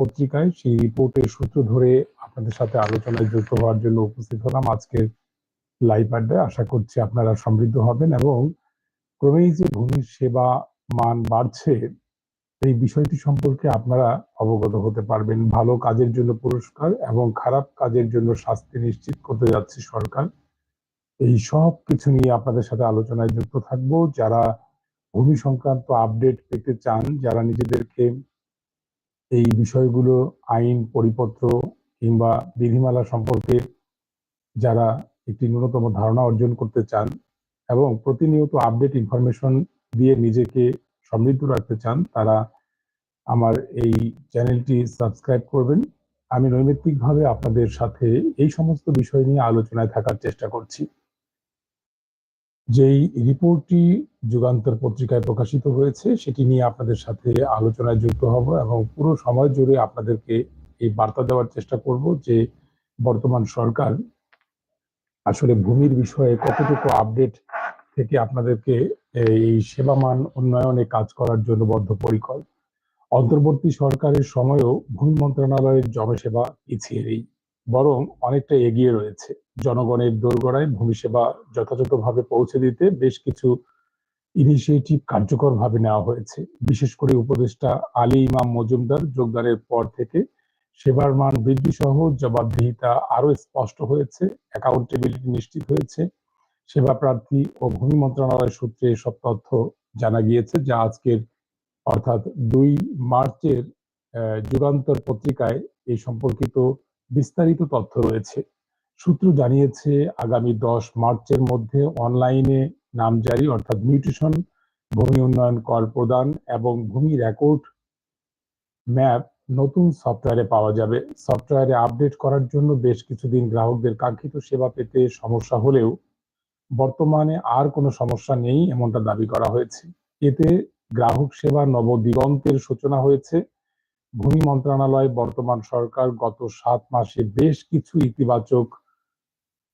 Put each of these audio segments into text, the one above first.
পত্রিকায় সেই রিপোর্টের সূত্র ধরে আপনাদের সাথে আলোচনায় যুক্ত হওয়ার জন্য উপস্থিত হলাম আজকের লাইভ আড্ডায়। আশা করছি আপনারা সমৃদ্ধ হবেন এবং ক্রমেই যে ভূমির সেবা মান বাড়ছে, এই বিষয়টি সম্পর্কে আপনারা অবগত হতে পারবেন। ভালো কাজের জন্য পুরস্কার এবং খারাপ কাজের জন্য শাস্তি নিশ্চিত করতে যাচ্ছে সরকার। এই সব কিছু নিয়ে আপনাদের সাথে আলোচনায় যুক্ত থাকব। যারা ভূমি সংক্রান্ত আপডেট পেতে চান, যারা নিজেদেরকে এই বিষয়গুলো আইন, পরিপত্র কিংবা বিধিমালা সম্পর্কে যারা একটি ন্যূনতম ধারণা অর্জন করতে চান এবং প্রতিনিয়ত আপডেট ইনফরমেশন দিয়ে নিজেকে সমৃদ্ধ রাখতে চান, তারা আমার এই চ্যানেলটি সাবস্ক্রাইব করবেন। আমি নৈমিত্তিকভাবে আপনাদের সাথে এই সমস্ত বিষয় নিয়ে আলোচনায় থাকার চেষ্টা করছি। যেই রিপোর্টটি যুগান্তর পত্রিকায় প্রকাশিত হয়েছে, সেটি নিয়ে আপনাদের সাথে আলোচনায় যুক্ত হব এবং পুরো সময় জুড়ে আপনাদেরকে এই বার্তা দেওয়ার চেষ্টা করব যে বর্তমান সরকার আসলে ভূমির বিষয়ে কতটুকু আপডেট থেকে আপনাদেরকে এই সেবামান উন্নয়নে কাজ করার জন্য বদ্ধপরিকর। অন্তর্বর্তী সরকারের সময়ও ভূমি মন্ত্রণালয়ের জনসেবা পিছিয়ে নেই। বরং অনেকটা এগিয়ে রয়েছে। জনগণের দোরগড়ায় ভূমি সেবা যথাযথভাবে পৌঁছে দিতে বেশ কিছু ইনিশিয়েটিভ কার্যকরভাবে নেওয়া হয়েছে। বিশেষ করে উপদেষ্টা আলী ইমাম মজুমদার যোগদানের পর থেকে সেবার মান বৃদ্ধি সহ জবাবদিহিতা আরও স্পষ্ট হয়েছে অ্যাকাউন্টেবিলিটি নিশ্চিত হয়েছে। সেবা প্রার্থী ও ভূমি মন্ত্রণালয় সূত্রে সব তথ্য জানা গিয়েছে যা আজকের অর্থাৎ দুই মার্চের যুগান্তর পত্রিকায় এই সম্পর্কিত বিস্তারিত তথ্য রয়েছে। সূত্র জানিয়েছে, আগামী দশ মার্চের মধ্যে অনলাইনে নামজারি অর্থাৎ মিউটেশন, ভূমি উন্নয়ন কর প্রদান এবং ভূমি রেকর্ড ম্যাপ নতুন সফটওয়্যারে পাওয়া যাবে। সফটওয়্যারে আপডেট করার জন্য বেশ কিছুদিন গ্রাহকদের কাঙ্ক্ষিত সেবা পেতে সমস্যা হলেও বর্তমানে আর কোনো সমস্যা নেই, এমনটা দাবি করা হয়েছে। এতে গ্রাহক সেবা নবদিগন্তের সূচনা হয়েছে। ভূমি মন্ত্রণালয়, বর্তমান সরকার গত সাত মাসে বেশ কিছু ইতিবাচক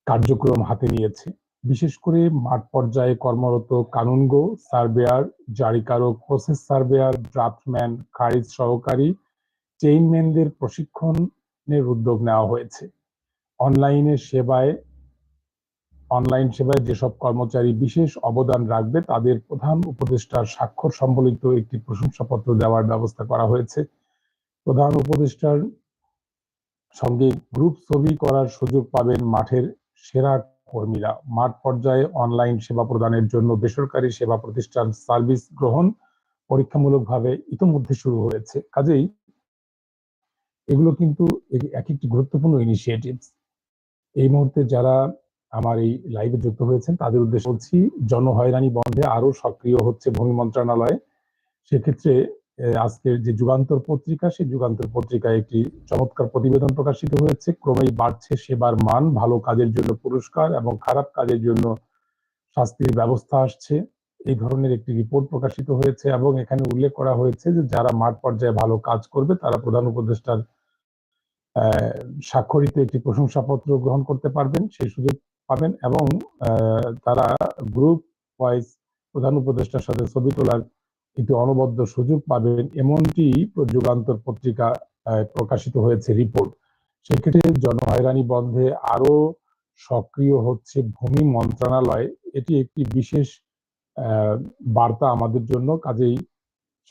কার্যক্রম হাতে নিয়েছে। বিশেষ করে মাঠ পর্যায়ে কর্মরত কানুনগো সার্ভেয়ার, জারিকারক প্রসেস সার্ভেয়ার, ড্রাফটম্যান, খারিজ সহকারী, চেইনম্যানদের প্রশিক্ষণের উদ্যোগ নেওয়া হয়েছে। অনলাইনে সেবায়, অনলাইন সেবায় যেসব কর্মচারী বিশেষ অবদান রাখবে, তাদের প্রধান উপদেষ্টার স্বাক্ষর সম্বলিত একটি প্রশংসাপত্র দেওয়ার ব্যবস্থা করা হয়েছে। প্রধান উপদেষ্টার সঙ্গে গ্রুপ ছবি করার সুযোগ পাবেন মাঠের সেরা কর্মীরা। মাঠ পর্যায়ে অনলাইন সেবা প্রদানের জন্য বেসরকারি সেবা প্রতিষ্ঠান সার্ভিস গ্রহণ পরীক্ষামূলকভাবে ইতোমধ্যে শুরু হয়েছে। কাজেই এগুলো কিন্তু এক একটি গুরুত্বপূর্ণ ইনিশিয়েটিভ এই মুহূর্তে যারা আমার এই লাইভে যুক্ত হয়েছেন, তাদের উদ্দেশ্য বলছি, জনহয়রানি বন্ধে আরও সক্রিয় হচ্ছে ভূমি মন্ত্রণালয়। সেক্ষেত্রে আজকের যে যুগান্তর পত্রিকা, সেই যুগান্তর পত্রিকায় একটি চমৎকার প্রতিবেদন প্রকাশিত হয়েছে। ক্রমেই বাড়ছে সেবার মান, ভালো কাজের জন্য পুরস্কার এবং খারাপ কাজের জন্য শাস্তির ব্যবস্থা আসছে। এই ধরনের একটি রিপোর্ট প্রকাশিত হয়েছে এবং এখানে উল্লেখ করা হয়েছে যে যারা মাঠ পর্যায়ে ভালো কাজ করবে, তারা প্রধান উপদেষ্টার স্বাক্ষরিত একটি প্রশংসাপত্র গ্রহণ করতে পারবেন, সেই সুযোগ পাবেন এবং তারা গ্রুপ ওয়াইজ প্রধান উপদেষ্টার সাথে ছবি তোলার একটি অনবদ্য সুযোগ পাবেন এমনটি যুগান্তর পত্রিকা প্রকাশিত হয়েছে রিপোর্ট। সেক্ষেত্রে জনহয়রানি বন্ধে আরও সক্রিয় হচ্ছে ভূমি মন্ত্রণালয়। এটি একটি বিশেষ বার্তা আমাদের জন্য। কাজেই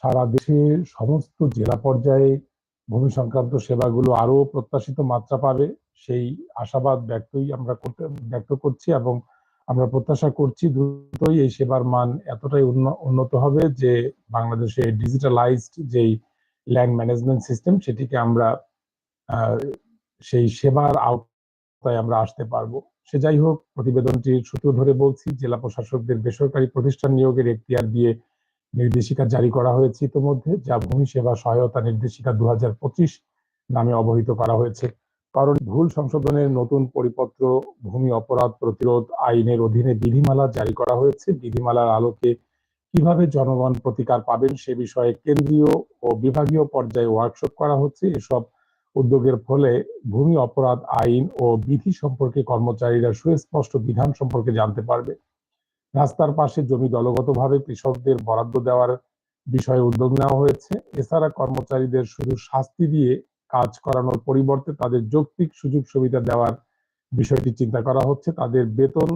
সারা দেশে সমস্ত জেলা পর্যায়ে ভূমি সংক্রান্ত সেবাগুলো আরও প্রত্যাশিত মাত্রা পাবে। সেই আশাবাদ ব্যক্তই আমরা করতে, ব্যক্ত করছি এবং আমরা প্রত্যাশা করছি দ্রুতই এই সেবার মান এতটাই উন্নত হবে যে বাংলাদেশে ডিজিটালাইজড যেই ল্যান্ড ম্যানেজমেন্ট সিস্টেম সেটিকে আমরা সেই সেবার আওতায় আমরা আসতে পারব। সে যাই হোক প্রতিবেদনটির সূত্র ধরে বলছি, জেলা প্রশাসকদের বেসরকারি প্রতিষ্ঠান নিয়োগের এখতিয়ার দিয়ে নির্দেশিকা জারি করা হয়েছে ইতিমধ্যে, যা ভূমি সেবা সহায়তা নির্দেশিকা দু হাজার পঁচিশ নামে অবহিত করা হয়েছে। কারণ ভুল সংশোধনের নতুন পরিপত্র, ভূমি অপরাধ প্রতিরোধ আইনের অধীনে বিধিমালা জারি করা হয়েছে। বিধিমালার আলোকে কীভাবে জনগণ প্রতিকার পাবেন সে বিষয়ে কেন্দ্রীয় ও বিভাগীয় পর্যায়ে ওয়ার্কশপ করা হচ্ছে। এসব উদ্যোগের ফলে ভূমি অপরাধ আইন ও বিধি সম্পর্কে কর্মচারীরা সুস্পষ্ট বিধান সম্পর্কে জানতে পারবে। রাস্তার পাশে জমি দলগতভাবে কৃষকদের বরাদ্দ দেওয়ার বিষয়ে উদ্যোগ নেওয়া হয়েছে। এছাড়া কর্মচারীদের শুধু শাস্তি দিয়ে কাজ করানোর পরিবর্তে তাদের যৌক্তিক সুযোগ সুবিধা দেওয়ার বিষয়টি চিন্তা করা হচ্ছে। তাদের বেতন,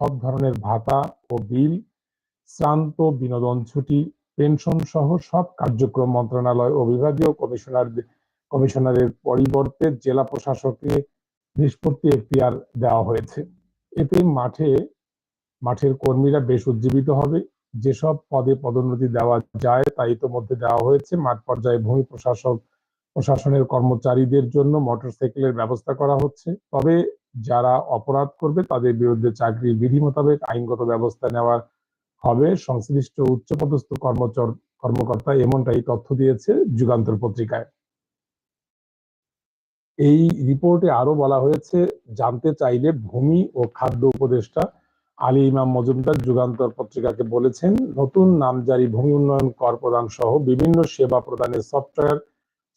সব ধরনের ভাতা ও বিল, শ্রান্ত বিনোদন ছুটি, পেনশন সহ সব কার্যক্রম মন্ত্রণালয় ও বিভাগীয় কমিশনার কমিশনারের পরিবর্তে জেলা প্রশাসককে নিষ্পত্তি এখতিয়ার দেওয়া হয়েছে। এতে মাঠে, মাঠের কর্মীরা বেশ উজ্জীবিত হবে। যেসব পদে পদোন্নতি দেওয়া যায় তা ইতোমধ্যে দেওয়া হয়েছে। মাঠ পর্যায়ে ভূমি প্রশাসক প্রশাসনের কর্মচারীদের জন্য মোটরসাইকেলের ব্যবস্থা করা হচ্ছে। তবে যারা অপরাধ করবে, তাদের বিরুদ্ধে চাকরির বিধি মোতাবেক আইনগত ব্যবস্থা নেওয়ার হবে। সংশ্লিষ্ট উচ্চপদস্থ কর্মচর, কর্মকর্তা এমনটাই তথ্য দিয়েছে যুগান্তর পত্রিকায়। এই রিপোর্টে আরও বলা হয়েছে, জানতে চাইলে ভূমি ও খাদ্য উপদেষ্টা আলী ইমাম মজুমদার যুগান্তর পত্রিকাকে বলেছেন, নতুন নামজারি ভূমি উন্নয়ন কর প্রদান সহ বিভিন্ন সেবা প্রদানের সফটওয়্যার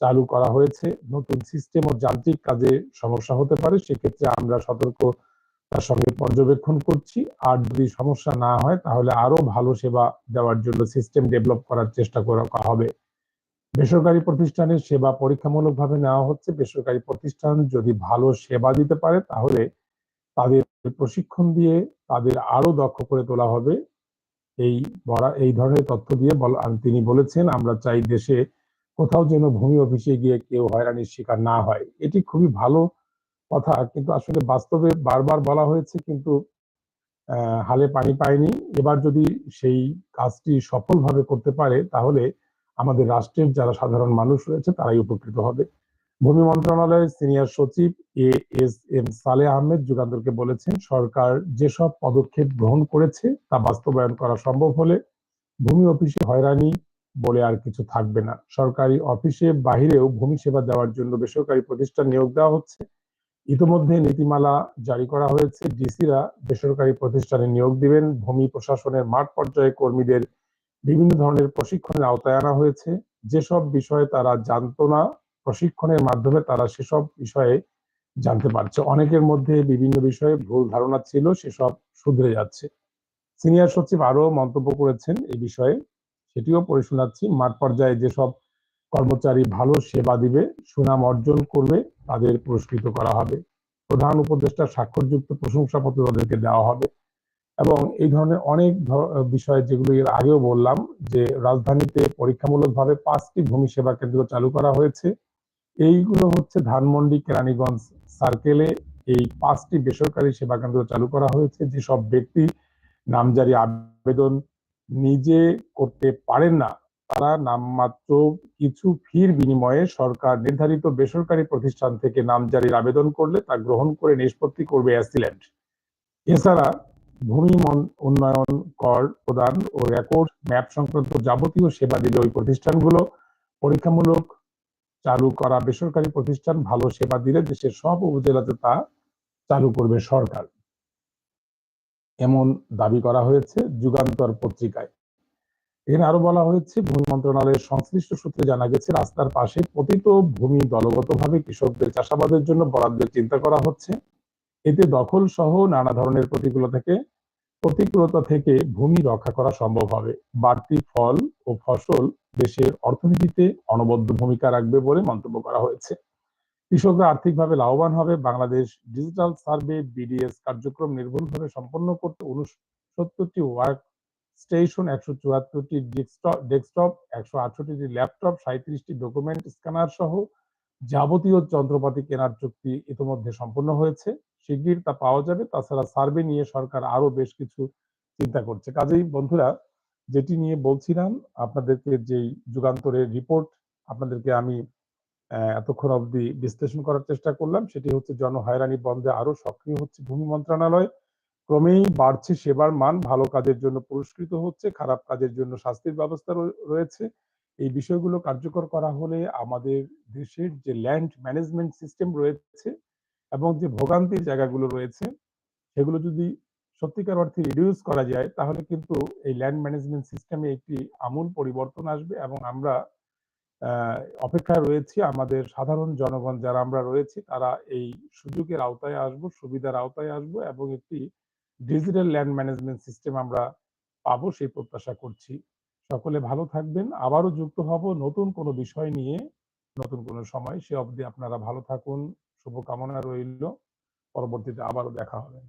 চালু করা হয়েছে। নতুন সিস্টেম ও যান্ত্রিক কাজে সমস্যা হতে পারে। সেক্ষেত্রে আমরা সতর্ক তার সঙ্গে পর্যবেক্ষণ করছি। আর যদি সমস্যা না হয়, তাহলে আরও ভালো সেবা দেওয়ার জন্য সিস্টেম ডেভেলপ করার চেষ্টা করা হবে। বেসরকারি প্রতিষ্ঠানের সেবা পরীক্ষামূলকভাবে নেওয়া হচ্ছে। বেসরকারি প্রতিষ্ঠান যদি ভালো সেবা দিতে পারে, তাহলে তাদের প্রশিক্ষণ দিয়ে তাদের আরও দক্ষ করে তোলা হবে। এই বড়া এই ধরনের তথ্য দিয়ে তিনি বলেছেন, আমরা চাই দেশে কোথাও যেন ভূমি অফিসে গিয়ে কেউ হয়রানির শিকার না হয়। এটি খুবই ভালো কথা। কিন্তু আসলে বাস্তবে বারবার বলা হয়েছে, কিন্তু হালে পানি পায়নি। এবার যদি সেই কাজটি সফলভাবে করতে পারে, তাহলে আমাদের রাষ্ট্রের যারা সাধারণ মানুষ রয়েছে, তারাই উপকৃত হবে। ভূমি মন্ত্রণালয়ের সিনিয়র সচিব এ এস এম সালে আহমেদ যুগান্তরকে বলেছেন, সরকার যেসব পদক্ষেপ গ্রহণ করেছে তা বাস্তবায়ন করা সম্ভব হলে ভূমি অফিসে হয়রানি বলে আর কিছু থাকবে না। সরকারি অফিসে বাহিরেও ভূমি সেবা দেওয়ার জন্য বেসরকারি প্রতিষ্ঠান নিয়োগ দেওয়া হচ্ছে। ইতিমধ্যে নীতিমালা জারি করা হয়েছে। ডিসিরা বেসরকারি প্রতিষ্ঠানে নিয়োগ দিবেন। ভূমি প্রশাসনের মাঠ পর্যায়ে কর্মীদের বিভিন্ন ধরনের প্রশিক্ষণের আওতায় আনা হয়েছে। যেসব বিষয়ে তারা জানতো না, প্রশিক্ষণের মাধ্যমে তারা সেসব বিষয়ে জানতে পারছে। অনেকের মধ্যে বিভিন্ন বিষয়ে ভুল ধারণা ছিল, সেসব শুধরে যাচ্ছে। সিনিয়র সচিব আরও মন্তব্য করেছেন এই বিষয়ে। সেটিও পড়ে শোনাচ্ছি। মাঠ পর্যায়ে যেসব কর্মচারী ভালো সেবা দিবে, সুনাম অর্জন করবে, তাদের পুরস্কৃত করা হবে। প্রধান উপদেষ্টা স্বাক্ষরযুক্ত প্রশংসাপত্র তাদেরকে দেওয়া হবে। এবং এই ধরনের অনেক বিষয় যেগুলো এর আগেও বললাম, যে রাজধানীতে পরীক্ষামূলকভাবে পাঁচটি ভূমি সেবা কেন্দ্র চালু করা হয়েছে। এইগুলো হচ্ছে ধানমন্ডি, কেরানীগঞ্জ সার্কেলে এই পাঁচটি বেসরকারি সেবা কেন্দ্র চালু করা হয়েছে। যেসব ব্যক্তি নামজারি আবেদন নিজে করতে পারেন না। তারা নামমাত্র কিছু ফির বিনিময়ে সরকার নির্ধারিত বেসরকারি প্রতিষ্ঠান থেকে নামজারির আবেদন করলে তা গ্রহণ করে নিষ্পত্তি করবে অ্যাসিল্যান্ড এছাড়া ভূমি উন্নয়ন কর প্রদান ও রেকর্ড ম্যাপ সংক্রান্ত যাবতীয় সেবা দিলে ওই প্রতিষ্ঠানগুলো পরীক্ষামূলক চালু করা বেসরকারি প্রতিষ্ঠান ভালো সেবা দিলে দেশের সব উপজেলাতে তা চালু করবে সরকার। এমন দাবি করা হয়েছে যুগান্তর পত্রিকায়। এখানে আরও বলা হয়েছে, ভূমি মন্ত্রণালয়ের সংশ্লিষ্ট সূত্রে জানা গেছে, রাস্তার পাশে পতিত ভূমি দলগতভাবে কৃষকদের চাষাবাদের জন্য বরাদ্দের চিন্তা করা হচ্ছে। এতে দখল সহ নানা ধরনের প্রতিকূলতা থেকে প্রতিকূলতা থেকে ভূমি রক্ষা করা সম্ভব হবে। বাড়তি ফল ও ফসল দেশের অর্থনীতিতে অনবদ্য ভূমিকা রাখবে বলে মন্তব্য করা হয়েছে। কৃষকরা আর্থিকভাবে লাভবান হবে। বাংলাদেশ ডিজিটাল সার্ভে বিডিএস কার্যক্রম নির্ভুলভাবে সম্পন্ন করতে উনসত্তরটি ওয়ার্ক স্টেশন, একশো চুয়াত্তরটি ডেস্কটপ একশো আটষট্টি ল্যাপটপ সাঁত্রিশটি ডকুমেন্ট স্ক্যানার সহ যাবতীয় যন্ত্রপাতি কেনার চুক্তি ইতিমধ্যে সম্পন্ন হয়েছে। শিগগির তা পাওয়া যাবে। তাছাড়া সার্ভে নিয়ে সরকার আরও বেশ কিছু চিন্তা করছে। কাজেই বন্ধুরা, যেটি নিয়ে বলছিলাম, আপনাদেরকে যেই যুগান্তরের রিপোর্ট, আপনাদেরকে আমি এতক্ষণ অবধি বিশ্লেষণ করার চেষ্টা করলাম। সেটি হচ্ছে জনহয়রানি বন্ধে আরও সক্রিয় হচ্ছে ভূমি মন্ত্রণালয়। ক্রমেই বাড়ছে সেবার মান, ভালো কাজের জন্য পুরস্কৃত হচ্ছে, খারাপ কাজের জন্য শাস্তির ব্যবস্থা রয়েছে। এই বিষয়গুলো কার্যকর করা হলে আমাদের দেশের যে ল্যান্ড ম্যানেজমেন্ট সিস্টেম রয়েছে এবং যে ভোগান্তির জায়গাগুলো রয়েছে, সেগুলো যদি সত্যিকার অর্থে রিডিউস করা যায়, তাহলে কিন্তু এই ল্যান্ড ম্যানেজমেন্ট সিস্টেমে একটি আমূল পরিবর্তন আসবে এবং আমরা অপেক্ষায় রয়েছি আমাদের সাধারণ জনগণ যারা আমরা রয়েছি তারা এই সুযোগের আওতায় আসব সুবিধার আওতায় আসব এবং একটি ডিজিটাল ল্যান্ড ম্যানেজমেন্ট সিস্টেম আমরা পাবো সেই প্রত্যাশা করছি সকলে ভালো থাকবেন। আবারও যুক্ত হব নতুন কোনো বিষয় নিয়ে, নতুন কোনো সময়। সে অবধি আপনারা ভালো থাকুন। শুভকামনা রইল। পরবর্তীতে আবারও দেখা হবে।